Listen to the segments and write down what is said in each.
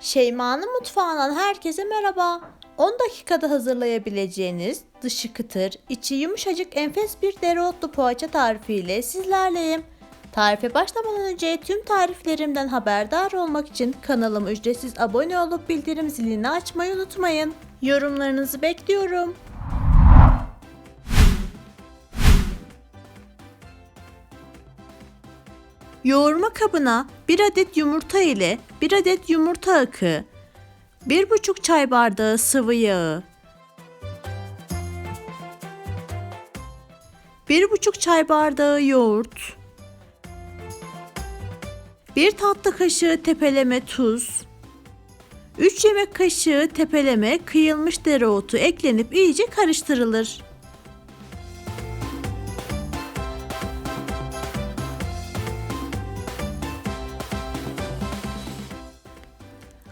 Şeyma'nın mutfağından herkese merhaba. 10 dakikada hazırlayabileceğiniz dışı kıtır, içi yumuşacık enfes bir dereotlu poğaça tarifiyle sizlerleyim. Tarife başlamadan önce tüm tariflerimden haberdar olmak için kanalıma ücretsiz abone olup bildirim zilini açmayı unutmayın. Yorumlarınızı bekliyorum. Yoğurma kabına 1 adet yumurta ile 1 adet yumurta akı, 1,5 çay bardağı sıvı yağı, 1,5 çay bardağı yoğurt, 1 tatlı kaşığı tepeleme tuz, 3 yemek kaşığı tepeleme kıyılmış dereotu eklenip iyice karıştırılır.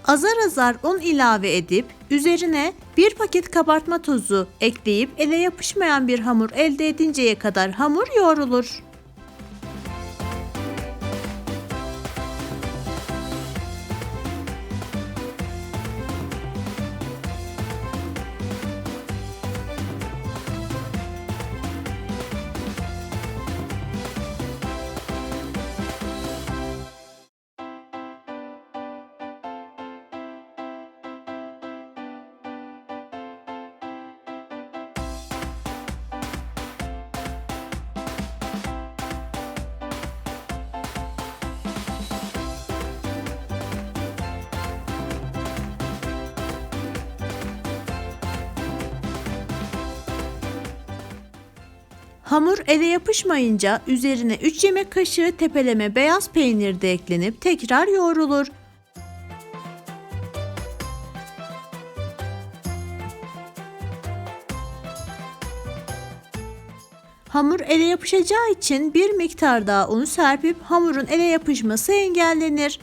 Azar azar un ilave edip üzerine bir paket kabartma tozu ekleyip ele yapışmayan bir hamur elde edinceye kadar hamur yoğrulur. Hamur ele yapışmayınca üzerine 3 yemek kaşığı tepeleme beyaz peynir de eklenip tekrar yoğrulur. Hamur ele yapışacağı için bir miktar daha un serpip hamurun ele yapışması engellenir.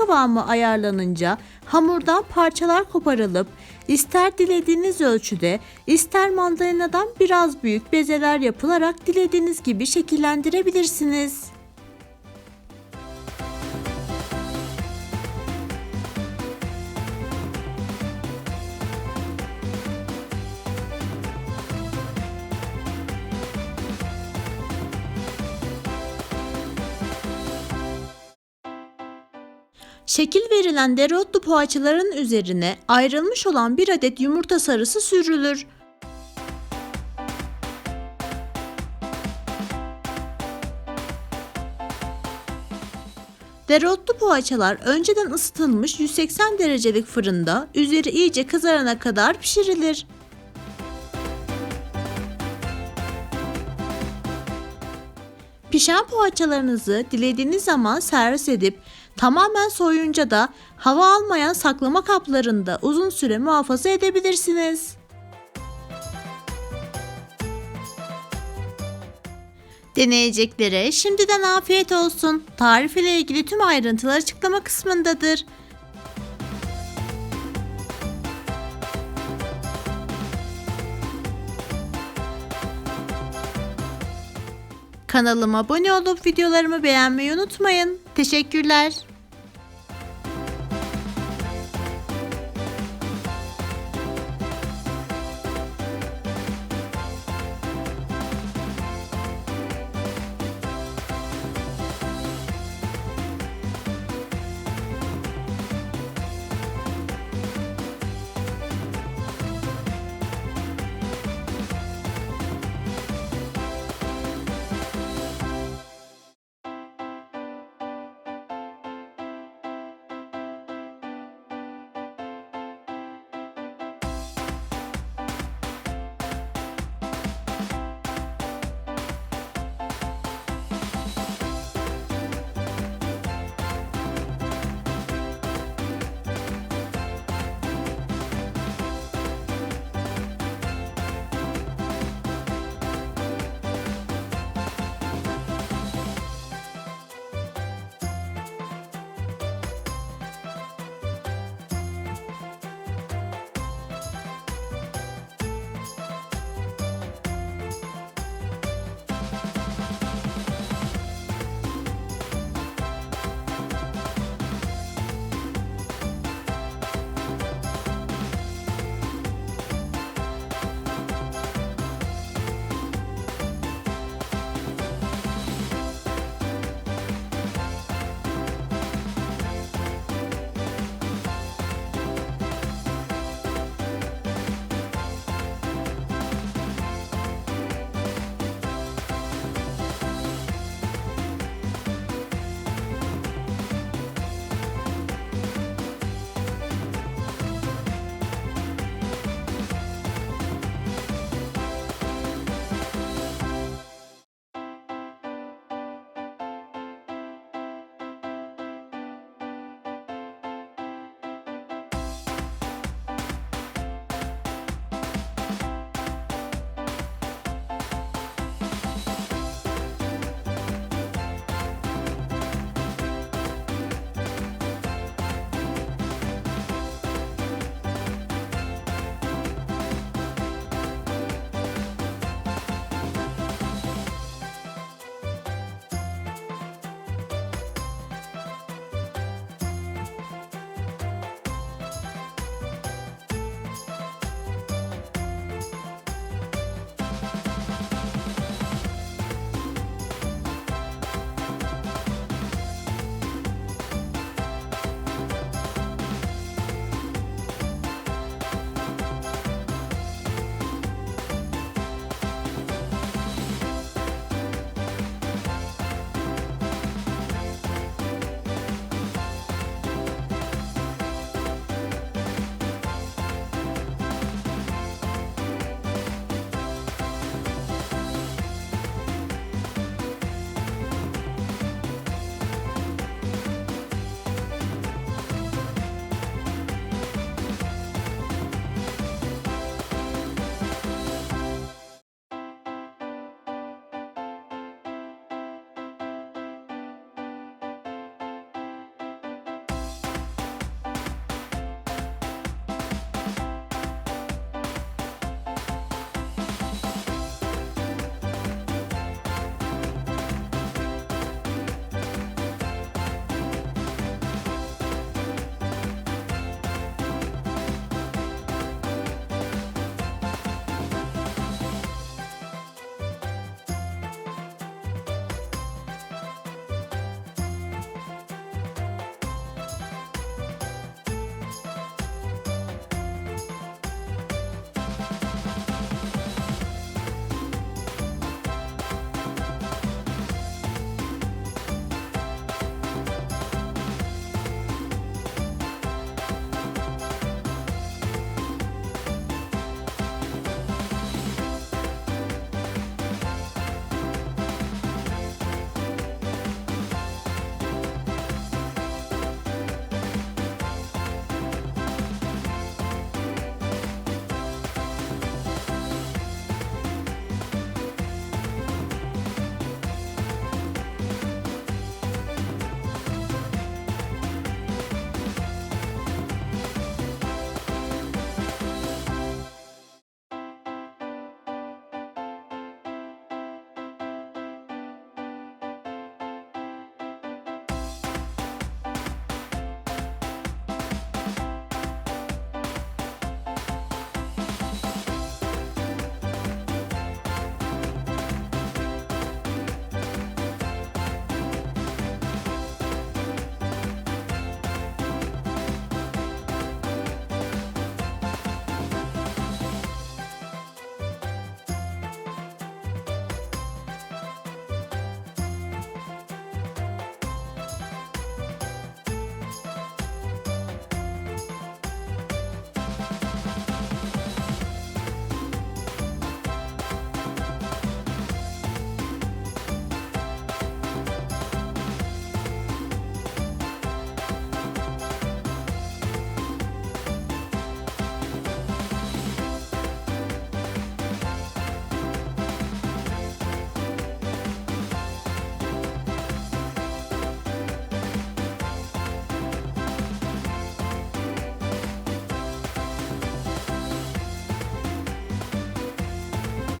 Kıvamı ayarlanınca hamurdan parçalar koparılıp ister dilediğiniz ölçüde ister mandalinadan biraz büyük bezeler yapılarak dilediğiniz gibi şekillendirebilirsiniz. Şekil verilen dereotlu poğaçaların üzerine ayrılmış olan bir adet yumurta sarısı sürülür. Dereotlu poğaçalar önceden ısıtılmış 180 derecelik fırında üzeri iyice kızarana kadar pişirilir. Pişen poğaçalarınızı dilediğiniz zaman servis edip tamamen soyunca da hava almayan saklama kaplarında uzun süre muhafaza edebilirsiniz. Deneyeceklere şimdiden afiyet olsun. Tarif ile ilgili tüm ayrıntılar açıklama kısmındadır. Kanalıma abone olup videolarımı beğenmeyi unutmayın. Teşekkürler.